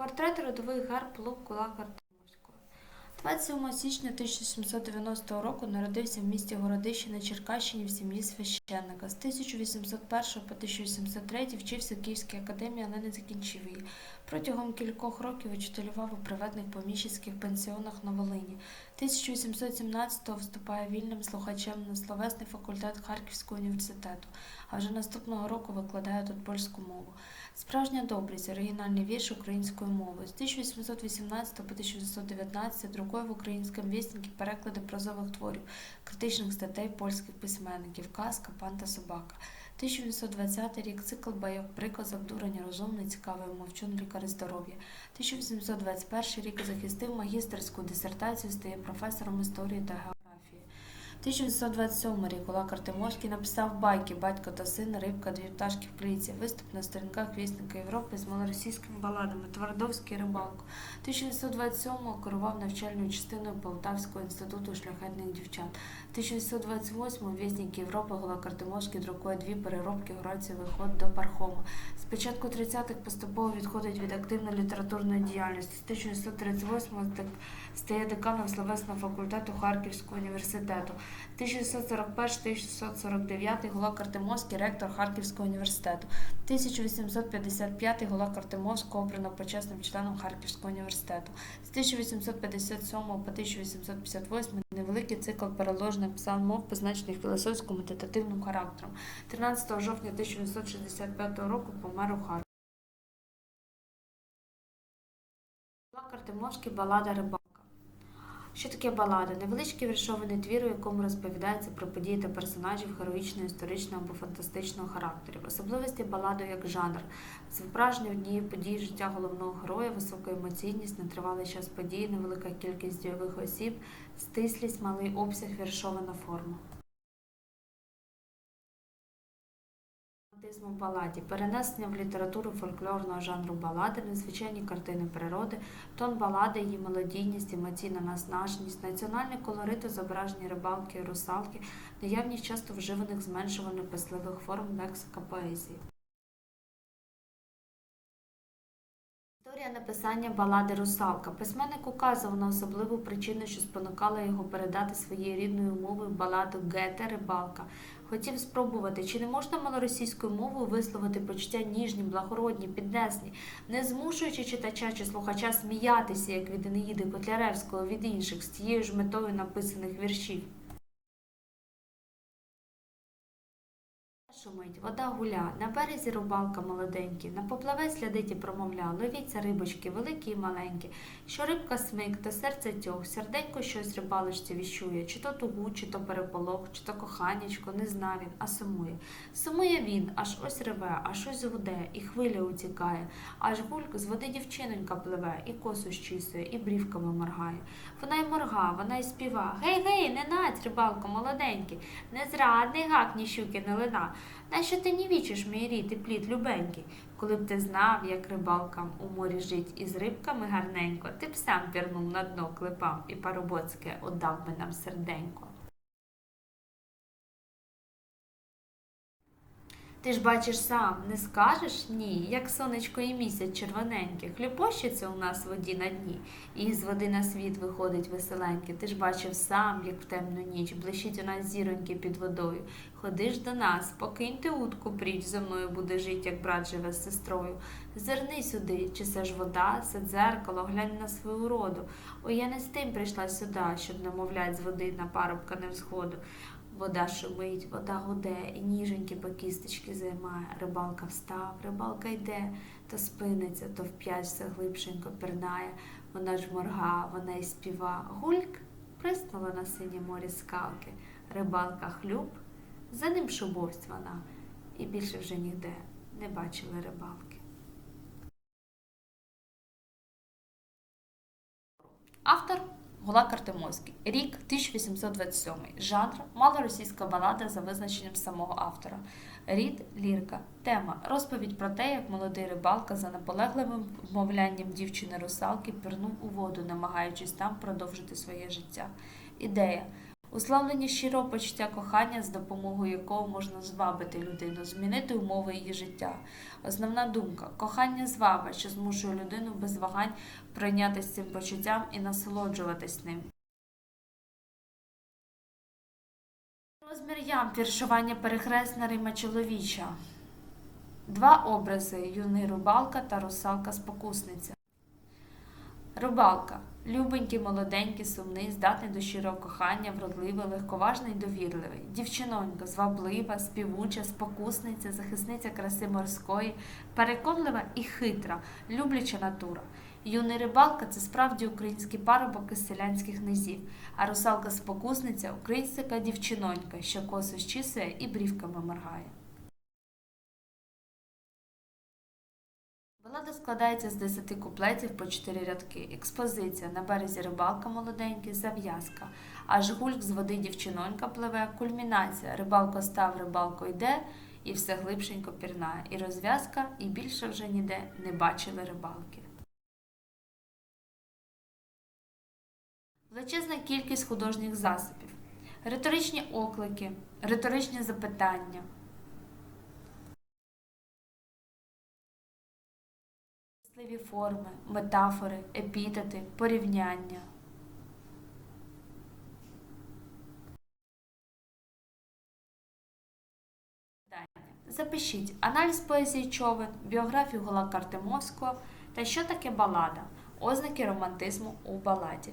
Портрет родовий герб Лук Кулак Артемовського. 27 січня 1790 року народився в місті Городище на Черкащині в сім'ї священника. З 1801 по 1803 вчився в Київській академії, але не закінчив її. Протягом кількох років учителював у приватних поміщицьких пансіонах на Волині. 1817-го вступає вільним слухачем на словесний факультет Харківського університету, а вже наступного року викладає тут польську мову. Справжня добрість, оригінальний вірш українською мовою. З 1818 по 1919 друкує в українському віснику переклади прозових творів, критичних статей польських письменників, казка, пан та собака. 1920 рік цикл байок, приказок, дурень, розумний, цікавий, мовчун, лікар здоров'я. 1821 рік захистив магістерську дисертацію, стає професором історії та географії. 1927 рік Олак Артемовський написав байки Батько та син, рибка, дві пташки в клітці, виступ на сторінках Вісника Європи з малоросійськими баладами, Твардовський рибалку. 1927-го керував навчальною частиною Полтавського інституту шляхетних дівчат. 1928-му Вісник Європи Голак Артемовський друкує дві переробки Горації виход до Пархома. З початку 30-х поступово відходить від активної літературної діяльності. З 1938-го так- стає деканом словесного факультету Харківського університету. 1641-1649 Гулак Артемовський, ректор Харківського університету. 1855 Гулак Артемовського обрано почесним членом Харківського університету. З 1857 по 1858 невеликий цикл переложених псалмов, позначених філософсько-медитативним характером. 13 жовтня 1965 року помер у Харкові. Гулак Артемовський балада рибалка. Що таке балада? Невеличкий віршований твір, у якому розповідається про події та персонажів героїчного, історичного або фантастичного характерів. Особливості баладу як жанр, зображення однієї події життя головного героя, висока емоційність, нетривалий час події, невелика кількість дійових осіб, стислість, малий обсяг, віршована форма. Романтизм у баладі, перенесення в літературу фольклорного жанру балади, незвичайні картини природи, тон балади, її мелодійність, емоційна наснаженість, національний колорит у зображенні рибалки і русалки, наявність часто вживаних зменшувально писливих форм лексика поезії. Історія написання балади Русалка. Письменник указував на особливу причину, що спонукала його передати своєю рідною мовою баладу Гете Рибалка. Хотів спробувати, чи не можна малоросійською мовою висловити почуття ніжні, благородні, піднесні, не змушуючи читача чи слухача сміятися, як від Енеїди Котляревського від інших, з тією ж метою написаних віршів. Шумить, вода гуля, на березі рибалка молоденький, на поплавець глядить і промовля, ловіться рибочки, великі і маленькі, що рибка смик, то серце тьох, серденько щось рибалочці віщує, чи то тугу, чи то переполох, чи то коханячко, не зна він, а сумує. Сумує він, аж ось реве, аж ось гуде, і хвиля утікає, аж гульк з води дівчинонька пливе, і косу щісує, і брівками моргає. Вона й морга, вона й співа. Гей, гей, не нать, рибалко молоденький, не зрадний гак, ні щуки не лина. Нащо ти не вічиш мій рід і плід любенький? Коли б ти знав, як рибалкам у морі жить із рибками гарненько, ти б сам пірнув на дно клепав і парубоцьке отдав би нам серденько. Ти ж бачиш сам, не скажеш ні, як сонечко і місяць червоненьке, хлюпощиться у нас воді на дні, і з води на світ виходить веселеньке. Ти ж бачив сам, як в темну ніч, блищить у нас зіроньки під водою. Ходи ж до нас, покинь ти утку пріч, зо мною буде жить, як брат живе з сестрою. Зерни сюди, чи це ж вода, це дзеркало, глянь на свою роду. Ой, я не з тим прийшла сюди, щоб намовлять з води на парубка не всходу. Вода шумить, вода гуде, і ніженькі по кісточки займає. Рибалка встав, рибалка йде, то спиниться, то вп'ять все глибшенько пірнає. Вона ж морга, вона й співа. Гульк приснула на синє морі скалки. Рибалка хлюб, за ним шубовсть вона, і більше вже ніде не бачили рибалки. Автор Гулак Артемовський. Рік 1827. Жанр малоросійська балада за визначенням самого автора. Рід лірка. Тема розповідь про те, як молодий рибалка за наполегливим вмовлянням дівчини русалки пірнув у воду, намагаючись там продовжити своє життя. Ідея. Уславлення щирого почуття кохання, з допомогою якого можна звабити людину, змінити умови її життя. Основна думка кохання зваба, що змушує людину без вагань прийнятися цим почуттям і насолоджуватись ним. Розмір ям віршування перехресна Рима чоловіча. Два образи юний рубалка та русалка спокусниця. Рибалка любенький, молоденький, сумний, здатний до щирого кохання, вродливий, легковажний, довірливий. Дівчинонька, зваблива, співуча, спокусниця, захисниця краси морської, переконлива і хитра, любляча натура. Юний рибалка це справді український парубок із селянських низів, а русалка спокусниця українська дівчинонька, що косо щісує і брівками моргає. Балада складається з 10 куплетів по 4 рядки. Експозиція на березі рибалка молоденький, зав'язка. Аж гульк з води дівчинонька пливе, кульмінація. Рибалко став, рибалко йде, і все глибшенько пірнає. І розв'язка, і більше вже ніде не бачили рибалки. Величезна кількість художніх засобів, риторичні оклики, риторичні запитання. Сливі форми, метафори, епітети, порівняння. Запишіть аналіз поезії човен, біографію Гола Артемовського та що таке балада, ознаки романтизму у баладі.